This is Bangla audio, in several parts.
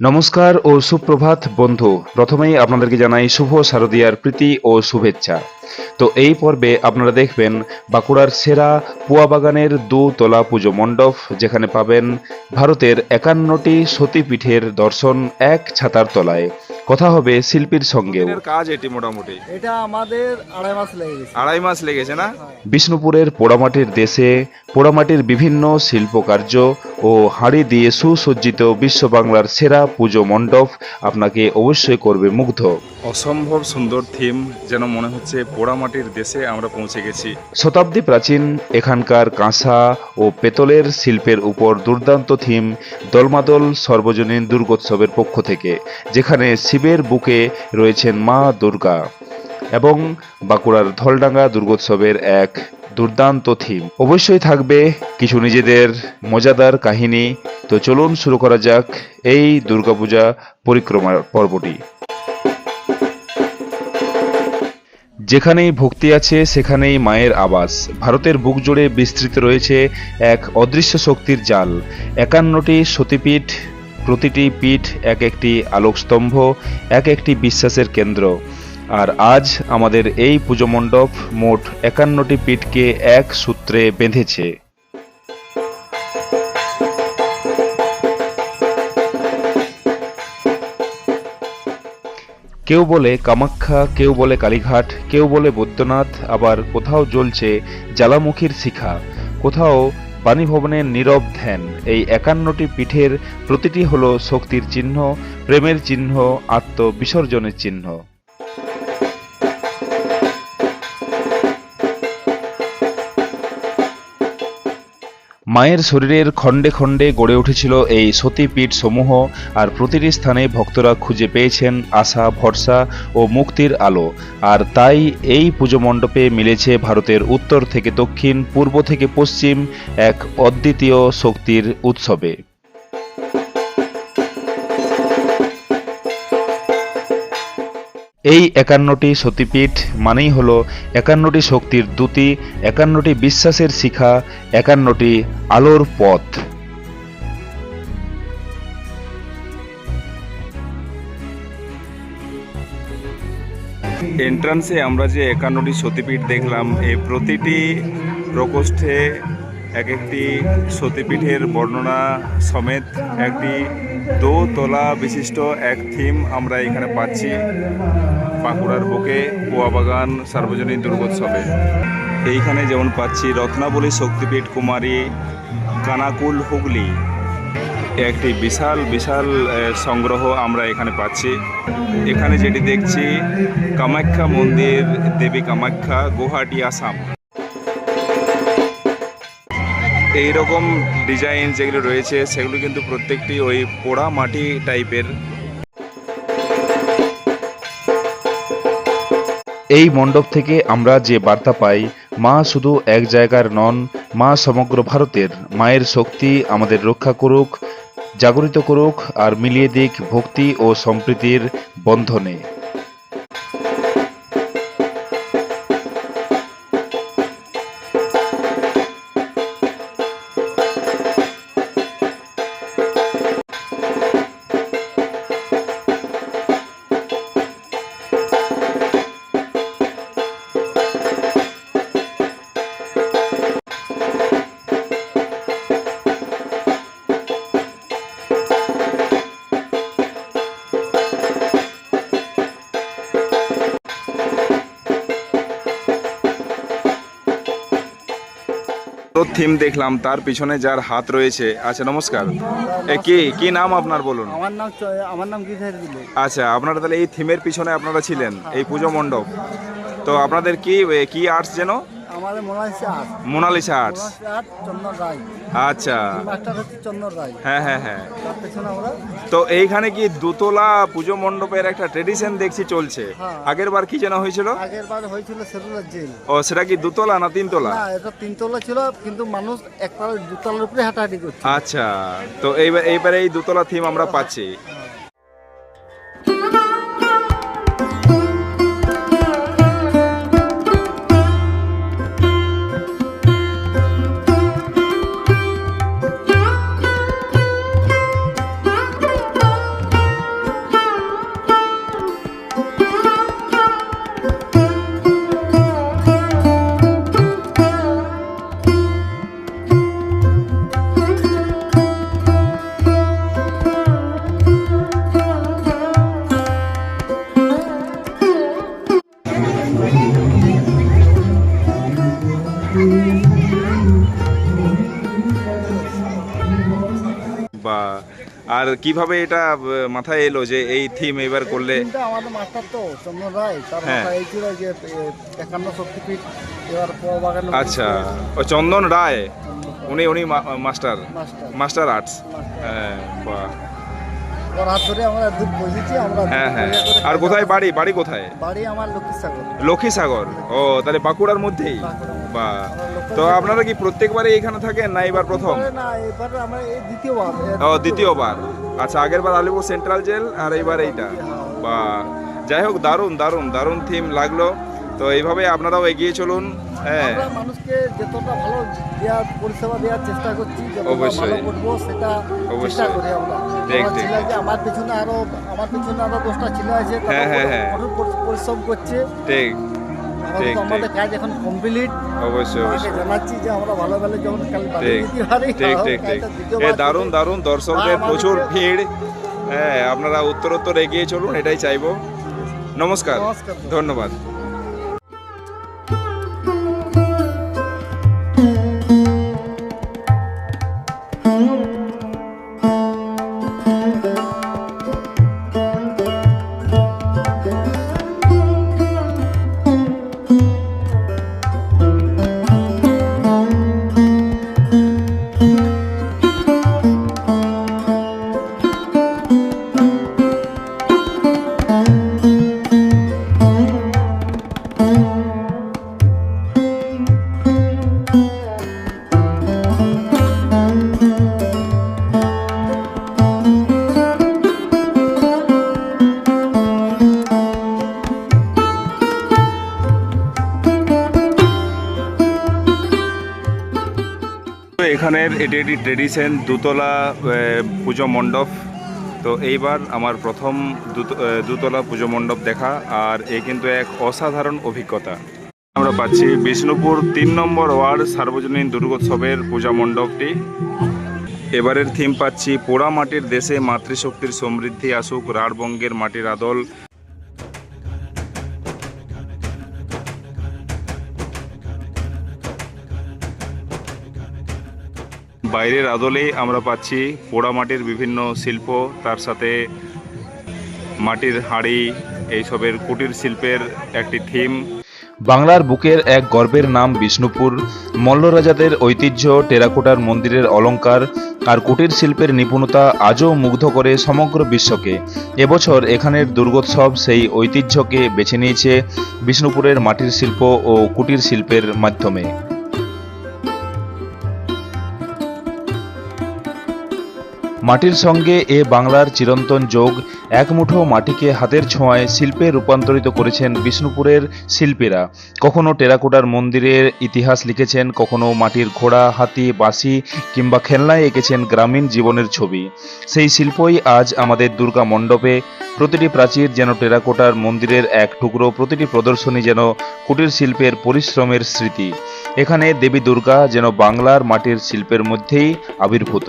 নমস্কার ও সুপ্রভাত বন্ধু। প্রথমেই আপনাদেরকে জানাই শুভ শারদীয়ার প্রীতি ও শুভেচ্ছা। তো এই পর্বে আপনারা দেখবেন বাঁকুড়ার সেরা পুয়া বাগানের দু তোলা পুজো মণ্ডপ যেখানে পাবেন ভারতের একান্নটি সতীপীঠের দর্শন এক ছাতার তলায়। কথা হবে শিল্পীর সঙ্গে কাজ এটি মোটামুটি। এটা আমাদের আড়াই মাস লেগে গেছে। আড়াই মাস লেগেছে না? বিষ্ণুপুরের পোড়ামাটির দেশে পোড়ামাটির বিভিন্ন শিল্পকার্য ও হাঁড়ি দিয়ে সুসজ্জিত বিশ্ব বাংলার সেরা পুজো মণ্ডপ আপনাকে অবশ্যই করবে মুগ্ধ। অসম্ভব সুন্দর থিম যেন মনে হচ্ছে পোড়ামাটির দেশে আমরা পৌঁছে গেছি। শতাব্দী প্রাচীন, এখানকার কাঁসা ও পেতলের শিল্পের উপর দুর্দান্ত থিম দলমাদল সর্বজনীন দুর্গোৎসবের পক্ষ থেকে, যেখানে শিবের বুকে রয়েছেন মা দুর্গা এবং বাঁকুড়ার ধলডাঙ্গা দুর্গোৎসবের এক দুর্দান্ত থিম অবশ্যই থাকবে কিছু নিজেদের মজাদার কাহিনী। তো চলুন শুরু করা যাক এই দুর্গাপূজা পরিক্রমা পর্বটি। যেখানেই ভক্তি আছে, সেখানেই মায়ের আবাস। ভারতের বুক জুড়ে বিস্তৃত রয়েছে এক অদৃশ্য শক্তির জাল। একান্নটি সতীপীঠ, প্রতিটি পীঠ এক একটি আলোকস্তম্ভ, এক একটি বিশ্বাসের কেন্দ্র। আর আজ আমাদের এই পুজো মণ্ডপ মোট একান্নটি পীঠকে এক সূত্রে বেঁধেছে। কেউ বলে কামাখ্যা, কেউ বলে কালীঘাট, কেউ বলে বৈদ্যনাথ, আবার কোথাও জ্বলছে জ্বালামুখীর শিখা। কোথাও বাণীভবনের নীরব ধ্যান। এই একান্নটি পিঠের প্রতিটি হল শক্তির চিহ্ন, প্রেমের চিহ্ন, আত্মবিসর্জনের চিহ্ন। মায়ের শরীরের খণ্ডে খণ্ডে গড়ে উঠেছিল এই সতীপীঠ সমূহ আর প্রতিটি স্থানে ভক্তরা খুঁজে পেয়েছেন আশা, ভরসা ও মুক্তির আলো। আর তাই এই পুজো মণ্ডপে মিলেছে ভারতের উত্তর থেকে দক্ষিণ, পূর্ব থেকে পশ্চিম এক অদ্বিতীয় শক্তির উৎসবে। এই একান্নটি সতীপীঠ মানেই হল একান্নটি শক্তির দ্যুতি, একান্নটি বিশ্বাসের শিখা, একান্নটি আলোর পথ। এন্ট্রান্সে আমরা যে একান্নটি সতীপীঠ দেখলাম, এই প্রতিটি প্রকোষ্ঠে এক একটি সতীপীঠের বর্ণনা সমেত একটি দোতলা বিশিষ্ট এক থিম আমরা এখানে পাচ্ছি বাঁকুড়ার বুকে কুয়াবাগান সার্বজনীন দুর্গোৎসবে। এইখানে যেমন পাচ্ছি রত্নাবলী শক্তিপীঠ কুমারী, কানাকুল হুগলি। একটি বিশাল বিশাল সংগ্রহ আমরা এখানে পাচ্ছি। এখানে যেটি দেখছি, কামাখ্যা মন্দির, দেবী কামাখ্যা, গুয়াহাটি, আসাম। এই রকম ডিজাইন যেগুলো রয়েছে, সেগুলো কিন্তু প্রত্যেকটি ওই পোড়া মাটি টাইপের এই মণ্ডপ থেকে আমরা যে বার্তা পাই, মা শুধু এক জায়গার নন, মা সমগ্র ভারতের। মায়ের শক্তি আমাদের রক্ষা করুক, জাগরিত করুক, আর মিলিয়ে দিক ভক্তি ও সম্প্রীতির বন্ধনে। থিম দেখলাম তার পিছনে যার হাত রয়েছে। আচ্ছা নমস্কার। এ কি? কি নাম আপনার বলুন? আমার নাম আমার নাম আচ্ছা আপনারা তাহলে এই থিমের পিছনে আপনারা ছিলেন এই পুজো মণ্ডপ। তো আপনাদের কি কি আর্টস যেন? আমাদের মনে হচ্ছে আট মোনালিসা আর্টস চন্দন রায়। আচ্ছা। মাস্টার হচ্ছে চন্দন রায়। হ্যাঁ হ্যাঁ হ্যাঁ। তো এইখানে কি দুতলা পুজো মণ্ডপের একটা ট্রেডিশন দেখছি চলছে? হ্যাঁ। আগের বার কি যেন হয়েছিল? আগের বার হয়েছিল সেলুলার জেল। ও সেটা কি দুতলা না তিনতলা? না এটা তিনতলা ছিল কিন্তু মানুষ একতলা দুতলার উপরে হাঁটাহাঁটি করছে। আচ্ছা। তো এইবার এইবারে এই দুতলা থিম আমরা পাচ্ছি। কীভাবে এটা মাথায় এলো যে এই থিম এবার করলে আমাদের মাস্টার তো রায় তার হ্যাঁ। মাথায় এই ছিল যে একান্ন শক্তিপীঠ এবার বাগানে আচ্ছা। ও চন্দন রায় উনি উনি মাস্টার। মাস্টার। আর্টস। হ্যাঁ বাহ। হ্যাঁ হ্যাঁ। আর কোথায় বাড়ি? বাড়ি কোথায়? বাড়ি আমার লক্ষ্মীসাগর। লক্ষ্মীসাগর। ও তাহলে বাঁকুড়ার মধ্যেই? বা তো আপনারা কি প্রত্যেকবারই এখানে থাকেন না এবার প্রথম? না এবার আমরা এই দ্বিতীয়বার। ও দ্বিতীয়বার। আচ্ছা আগের বার আলিপুর সেন্ট্রাল জেল আর এইবার এইটা। বা যাই হোক দারুণ দারুণ দারুণ থিম লাগল। তো এইভাবে আপনারাও এগিয়ে চলুন হ্যাঁ। মানুষকে যতটা ভালো দেওয়ার পরিষেবা দেওয়ার চেষ্টা করছি অবশ্যই। সেটা অবশ্যই। ঠিক, আমার। ঠিক, ছেলে আমার পিছনে আরও আমার পিছনে আরও দশটা ছেলে আছে হ্যাঁ, হ্যাঁ, হ্যাঁ। পরিশ্রম করছে। ঠিক ঠিক, তো আমাদের কাজ এখন কমপ্লিট অবশ্যই অবশ্যই। জানাচ্ছি যে আমরা ভালো ভালো যেমন কাল ঠিক ঠিক ঠিক ঠিক। এ দারুণ দারুণ। দর্শকদের প্রচুর ভিড়। হ্যাঁ আপনারা উত্তরোত্তর এগিয়ে চলুন এটাই চাইব। নমস্কার। ধন্যবাদ। এখানের এটি একটি ট্রেডিশন, দুতলা পুজো মণ্ডপ। তো এইবার আমার প্রথম দুত- দুতলা পুজো মণ্ডপ দেখা, আর এ কিন্তু এক অসাধারণ অভিজ্ঞতা। আমরা পাচ্ছি বিষ্ণুপুর তিন নম্বর ওয়ার্ড সার্বজনীন দুর্গোৎসবের পূজা মণ্ডপটি। এবারের থিম পাচ্ছি পোড়া মাটির দেশে মাতৃশক্তির সমৃদ্ধি আসুক রাঢ়বঙ্গের মাটির আদল। বাইরের আদলে আমরা পাচ্ছি পোড়া মাটির বিভিন্ন শিল্প, তার সাথে মাটির হাঁড়ি, এইসবের কুটির শিল্পের একটি থিম। বাংলার বুকের এক গর্বের নাম বিষ্ণুপুর। মল্ল রাজাদের ঐতিহ্য, টেরাকোটার মন্দিরের অলঙ্কার আর কুটির শিল্পের নিপুণতা আজও মুগ্ধ করে সমগ্র বিশ্বকে। এবছর এখানের দুর্গোৎসব সেই ঐতিহ্যকে বেছে নিয়েছে বিষ্ণুপুরের মাটির শিল্প ও কুটির শিল্পের মাধ্যমে। মাটির সঙ্গে এ বাংলার চিরন্তন যোগ এক মুঠো মাটিকে হাতের ছোঁয়ায় শিল্পে রূপান্তরিত করেছেন বিষ্ণুপুরের শিল্পীরা। কখনো টেরাকোটার মন্দিরের ইতিহাস লিখেছেন, কখনো মাটির ঘোড়া হাতি, বাঁশি কিংবা খেলনায় এঁকেছেন গ্রামীণ জীবনের ছবি। সেই শিল্পই আজ আমাদের দুর্গা মণ্ডপে। প্রতিটি প্রাচীর যেন টেরাকোটার মন্দিরের এক টুকরো, প্রতিটি প্রদর্শনী যেন কুটির শিল্পের পরিশ্রমের স্মৃতি। এখানে দেবী দুর্গা যেন বাংলার মাটির শিল্পের মধ্যেই আবির্ভূত।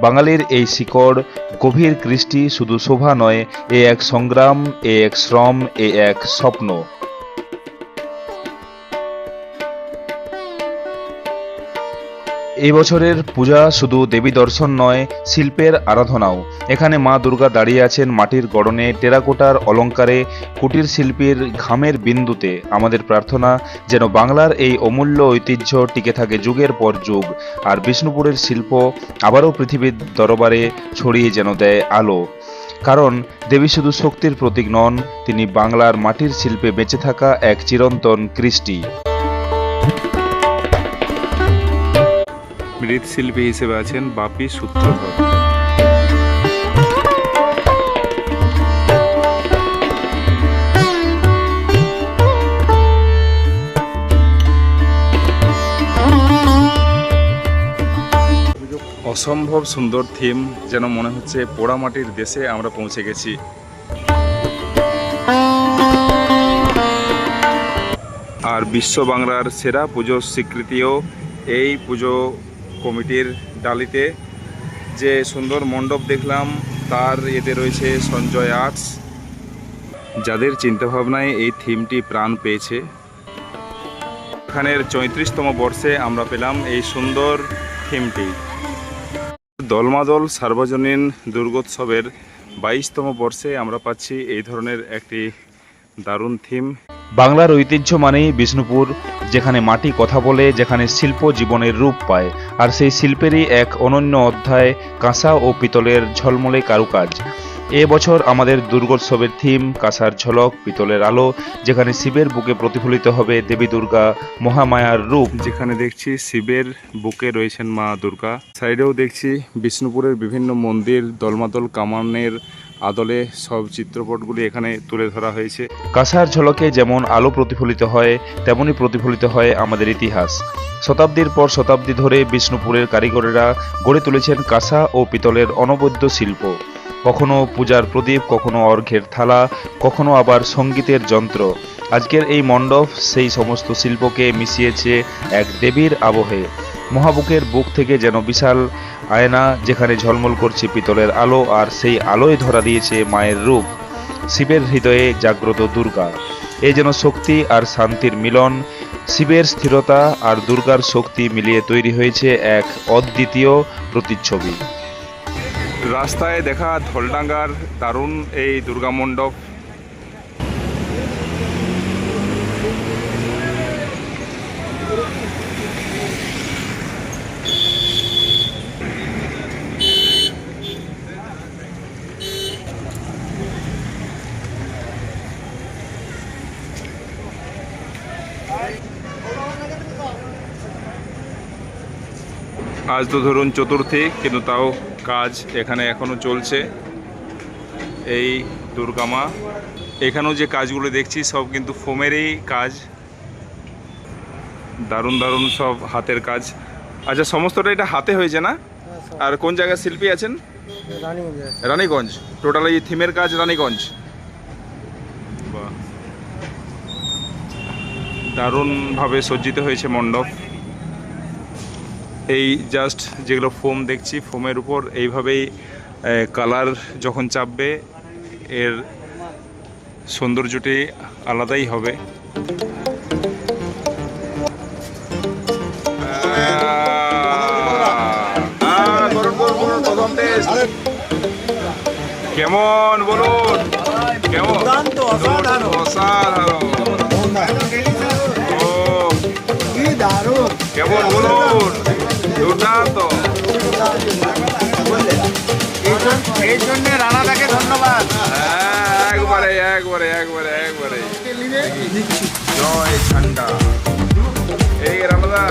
বাঙালির এই শিকড়, গভীর কৃষ্টি শুধু শোভা নয়, এ এক সংগ্রাম, এ এক শ্রম, এ এক স্বপ্ন। এই বছরের পূজা শুধু দেবী দর্শন নয়, শিল্পের আরাধনাও। এখানে মা দুর্গা দাঁড়িয়ে আছেন মাটির গড়নে, টেরাকোটার অলঙ্কারে, কুটির শিল্পীর ঘামের বিন্দুতে। আমাদের প্রার্থনা যেন বাংলার এই অমূল্য ঐতিহ্য টিকে থাকে যুগের পর যুগ, আর বিষ্ণুপুরের শিল্প আবারও পৃথিবীর দরবারে ছড়িয়ে যেন দেয় আলো। কারণ দেবী শুধু শক্তির প্রতীক নন, তিনি বাংলার মাটির শিল্পে বেঁচে থাকা এক চিরন্তন কৃষ্টি। মৃৎশিল্পী হিসেবে আছেন বাপি সূত্রধর। অসম্ভব সুন্দর থিম, যেন মনে হচ্ছে পোড়ামাটির দেশে আমরা পৌঁছে গেছি। আর বিশ্ব বাংলার সেরা পুজোর স্বীকৃতিও এই পুজো কমিটির ডালিতে যে সুন্দর মণ্ডপ দেখলাম, তার এতে রয়েছে সঞ্জয় আর্টস। যাদের চিন্তাভাবনায় এই থিমটি প্রাণ পেয়েছে, এখানের চৈত্রিশতম বর্ষে আমরা পেলাম এই সুন্দর থিমটি। দলমাদল সার্বজনীন দুর্গোৎসবের বাইশতম বর্ষে আমরা পাচ্ছি এই ধরনের একটি দারুণ থিম। বাংলার ঐতিহ্য মানেই বিষ্ণুপুর, যেখানে মাটি কথা বলে, যেখানে শিল্প জীবনের রূপ পায়। আর সেই শিল্পেরই এক অনন্য অধ্যায়, কাঁসা ও পিতলের ঝলমলে কারুকাজ। এ বছর আমাদের দুর্গোৎসবের থিম, কাঁসার ঝলক, পিতলের আলো, যেখানে শিবের বুকে প্রতিফলিত হবে দেবী দুর্গা, মহামায়ার রূপ। যেখানে দেখছি শিবের বুকে রয়েছেন মা দুর্গা। সাইডেও দেখছি বিষ্ণুপুরের বিভিন্ন মন্দির, দলমাদল, কামানের আদলে সব চিত্রপটগুলি এখানে তুলে ধরা হয়েছে। কাঁসার ঝলকে যেমন আলো প্রতিফলিত হয় তেমনি প্রতিফলিত হয় আমাদের ইতিহাস। শতাব্দীর পর শতাব্দী ধরে বিষ্ণুপুরের কারিগরেরা গড়ে তুলেছেন কাঁসা ও পিতলের অনবদ্য শিল্প। কখনো পূজার প্রদীপ, কখনো অর্ঘ্যের থালা, কখনো আবার সঙ্গীতের যন্ত্র। আজকের এই মণ্ডপ সেই সমস্ত শিল্পকে মিশিয়েছে এক দেবীর আবহে। মহাবুকের বুক থেকে যেন বিশাল আয়না যেখানে ঝলমল করছে পিতলের আলো আর সেই আলোয় ধরা দিয়েছে মায়ের রূপ। শিবের হৃদয়ে জাগ্রত দুর্গা। এ যেন শক্তি আর শান্তির মিলন, শিবের স্থিরতা আর দুর্গার শক্তি মিলিয়ে তৈরি হয়েছে এক অদ্বিতীয় প্রতিচ্ছবি। রাস্তায় দেখা ধলডাঙ্গার দারুণ এই দুর্গা মণ্ডপ আজ তো ধরুন চতুর্থী কিন্তু তাও কাজ এখানে এখনও চলছে। এই দুর্গামা এখানেও যে কাজগুলো দেখছি সব কিন্তু ফোমেরই কাজ। দারুণ দারুণ সব হাতের কাজ। আচ্ছা সমস্তটা এটা হাতে হয়েছে না? আর কোন জায়গায় শিল্পী আছেন? রানীগঞ্জ টোটাল এই থিমের কাজ রানীগঞ্জ। দারুণভাবে সজ্জিত হয়েছে মণ্ডপ। এই জাস্ট যেগুলো ফোম দেখছি ফোমের উপর এইভাবেই কালার যখন চাপবে এর সৌন্দর্যটি আলাদাই হবে। কেমন বলুন? কেমন? অসাধারণ। কেমন বলুন? দুর্দান্ত এই জন্য রানাটাকে ধন্যবাদ। হ্যাঁ, একবারে একবারে একবারে একবারে। জয় ঠান্ডা এই রামদা